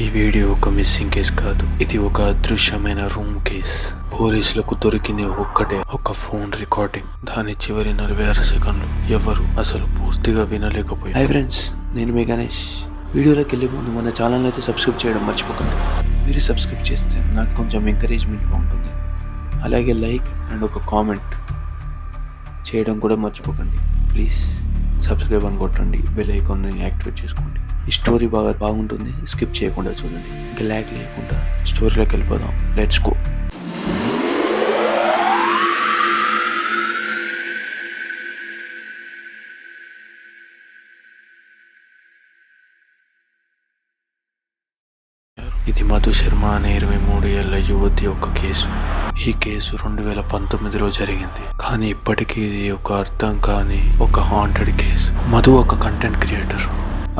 ఈ వీడియో ఒక missing case కాదు. ఇది ఒక అదృశ్యమైన రూమ్ కేస్ పోలీసులకు దొరికింది ఒక్కటే ఒక ఫోన్ రికార్డింగ్ దాని చివరి నలభై ఆరు సెకండ్లు ఎవరు అసలు పూర్తిగా వినలేకపోయారు. హై ఫ్రెండ్స్ నేను మీ గణేష్. వీడియోలోకి వెళ్ళే ముందు మన ఛానల్ అయితే సబ్స్క్రైబ్ చేయడం మర్చిపోకండి. మీరు సబ్స్క్రైబ్ చేస్తే నాకు కొంచెం ఎంకరేజ్మెంట్గా ఉంటుంది. అలాగే లైక్ అండ్ ఒక కామెంట్ చేయడం కూడా మర్చిపోకండి. ప్లీజ్ సబ్స్క్రైబ్ అని కొట్టండి బెల్ ఐకాన్ని యాక్టివేట్ చేసుకోండి. ఈ స్టోరీ బాగా బాగుంటుంది స్కిప్ చేయకుండా చూడండి. ఇంకా ల్యాగ్ లేకుండా స్టోరీలోకి వెళ్ళిపోదాం. లెట్స్ గో ఇది మధు శర్మ అనే ఇరవై మూడు ఏళ్ళ యువతి యొక్క కేసు. ఈ కేసు రెండు వేల పంతొమ్మిదిలో జరిగింది. కానీ ఇప్పటికీ ఇది ఒక అర్థం కాని ఒక హాంటెడ్ కేసు మధు ఒక కంటెంట్ క్రియేటర్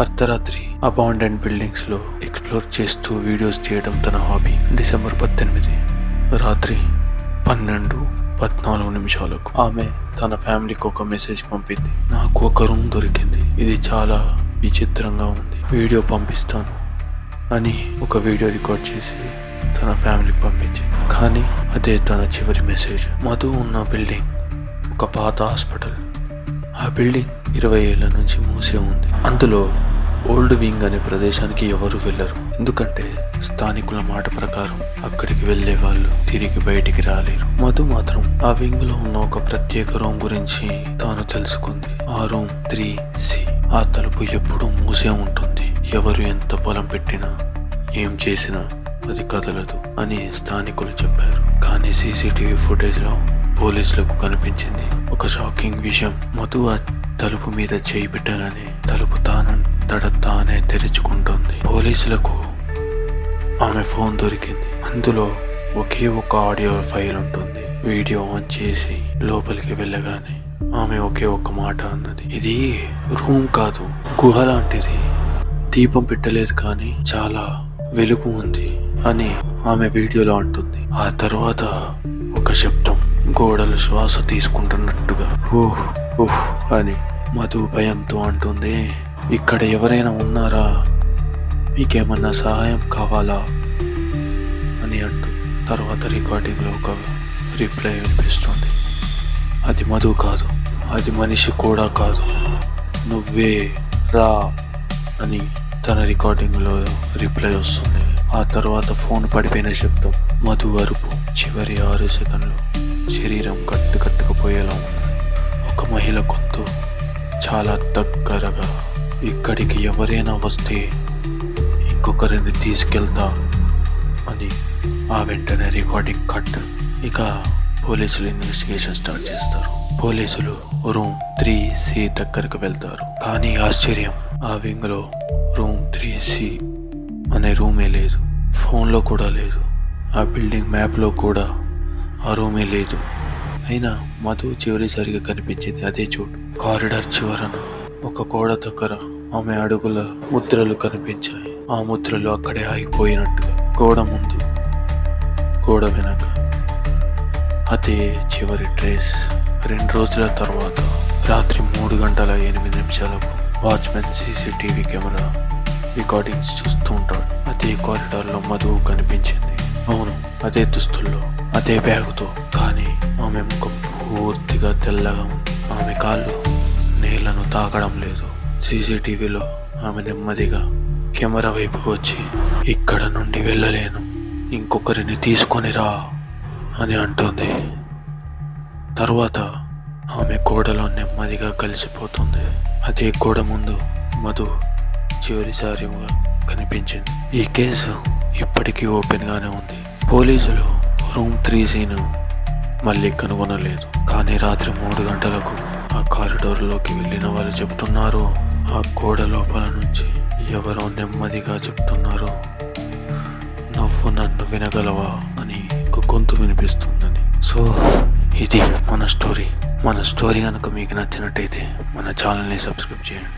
అర్ధరాత్రి అపాండెంట్ బిల్డింగ్స్లో ఎక్స్ప్లోర్ చేస్తూ వీడియోస్ తీయడం తన హాబీ డిసెంబర్ పద్దెనిమిది. రాత్రి పన్నెండు పద్నాలుగు నిమిషాలకు ఆమె తన ఫ్యామిలీకి ఒక మెసేజ్ పంపింది. నాకు ఒక రూమ్ దొరికింది. ఇది చాలా విచిత్రంగా ఉంది. వీడియో పంపిస్తాను. అని ఒక వీడియో రికార్డ్ చేసి తన ఫ్యామిలీకి పంపించింది. కానీ అదే తన చివరి మెసేజ్. మధు ఉన్న బిల్డింగ్ ఒక పాత హాస్పిటల్. ఆ బిల్డింగ్ ఇరవై ఏళ్ళ నుంచి మూసే ఉంది. అందులో ఓల్డ్ వింగ్ అనే ప్రదేశానికి ఎవరు వెళ్ళరు. ఎందుకంటే స్థానికుల మాట ప్రకారం అక్కడికి వెళ్ళే వాళ్ళు తిరిగి బయటికి రాలేరు. మధు మాత్రం ఆ వింగ్లో ఉన్న ఒక ప్రత్యేక రూమ్ గురించి తాను తెలుసుకుంది. ఆ రూమ్ త్రీ సి. ఆ తలుపు ఎప్పుడూ మూసే ఉంటుంది. ఎవరు ఎంత పొలం పెట్టినా ఏం చేసినా అది కదలదు అని స్థానికులు చెప్పారు. కానీ సీసీటీవీ ఫుటేజ్లో పోలీసులకు కనిపించింది ఒక షాకింగ్ విషయం. మధు ఆ తలుపు మీద చేయి పెట్టగానే తలుపు తానంతట తానే తెరుచుకుంటుంది. పోలీసులకు ఆమె ఫోన్ దొరికింది. అందులో ఒకే ఒక ఆడియో ఫైల్ ఉంటుంది. వీడియో ఆన్ చేసి లోపలికి వెళ్ళగానే ఆమె ఒకే ఒక్క మాట అన్నది. ఇది రూమ్ కాదు గుహ లాంటిది. దీపం పెట్టలేదు కానీ చాలా వెలుగు ఉంది అని ఆమె వీడియోలో అంటుంది. ఆ తర్వాత ఒక శబ్దం గోడలు శ్వాస తీసుకుంటున్నట్టుగా ఓహ్ ఓహ్ అని మధు భయంతో అంటుంది. ఇక్కడ ఎవరైనా ఉన్నారా? మీకేమన్నా సహాయం కావాలా? అని అంటుంది తర్వాత రికార్డింగ్లో ఒక రిప్లై వినిపిస్తుంది. అది మధు కాదు అది మనిషి కూడా కాదు. నువ్వే రా అని తన రికార్డింగ్లో రిప్లై వస్తుంది. ఆ తర్వాత ఫోన్ పడిపోయిన శబ్దం మధు అరుపు చివరి ఆరు సెకండ్లు శరీరం కట్టు కట్టుకుపోయేలా ఉంది. ఒక మహిళ గొంతు చాలా దగ్గరగా ఇక్కడికి ఎవరైనా వస్తే ఇంకొకరిని తీసుకెళ్తా అని ఆ వెంటనే రికార్డింగ్ కట్ ఇక పోలీసులు ఇన్వెస్టిగేషన్ స్టార్ట్ చేస్తారు. పోలీసులు రూమ్ త్రీ సి దగ్గరకు వెళ్తారు. కానీ ఆశ్చర్యం ఆ వింగ్లో రూమ్ త్రీ సి అనే రూమే లేదు. ఫోన్లో కూడా లేదు. ఆ బిల్డింగ్ మ్యాప్లో కూడా ఆ రూమే లేదు. అయినా మధు చివరిసారిగా కనిపించింది అదే చోటు. కారిడార్ చివరన ఒక గోడ దగ్గర ఆమె అడుగుల ముద్రలు కనిపించాయి. ఆ ముద్రలు అక్కడే ఆగిపోయినట్టుగా. గోడ ముందు గోడ వెనక. అదే చివరి ట్రేస్. రెండు రోజుల తర్వాత రాత్రి మూడు గంటల ఎనిమిది నిమిషాలకు వాచ్మెన్ సీసీటీవీ కెమెరా రికార్డింగ్స్ చూస్తూ ఉంటాడు. అదే కారిడార్లో మధువు కనిపించింది. అవును అదే దుస్తుల్లో అదే బ్యాగుతో. కానీ ఆమె ముఖం పూర్తిగా తెల్లగా ఉంది. ఆమె కాళ్ళు నీళ్ళను తాకడం లేదు. సీసీటీవీలో ఆమె నెమ్మదిగా కెమెరా వైపు వచ్చి ఇక్కడ నుండి వెళ్ళలేను. ఇంకొకరిని తీసుకొని రా అని అంటుంది. తర్వాత ఆమె గోడలో నెమ్మదిగా కలిసిపోతుంది. అదే గోడ ముందు మధు చివరిసారిగా కనిపించింది. ఈ కేసు ఇప్పటికీ ఓపెన్గానే ఉంది. పోలీసులు రూమ్ త్రీ సీను మళ్ళీ కనుగొనలేదు. కానీ రాత్రి మూడు గంటలకు ఆ కారిడోర్లోకి వెళ్ళిన వాళ్ళు చెప్తున్నారు ఆ గోడ లోపల నుంచి ఎవరో నెమ్మదిగా చెప్తున్నారు నువ్వు నన్ను వినగలవా? అని ఒక గొంతు వినిపిస్తుందని. సో ఇది మన స్టోరీ. మన స్టోరీ కనుక మీకు నచ్చినట్టయితే మన ఛానల్ని సబ్స్క్రైబ్ చేయండి.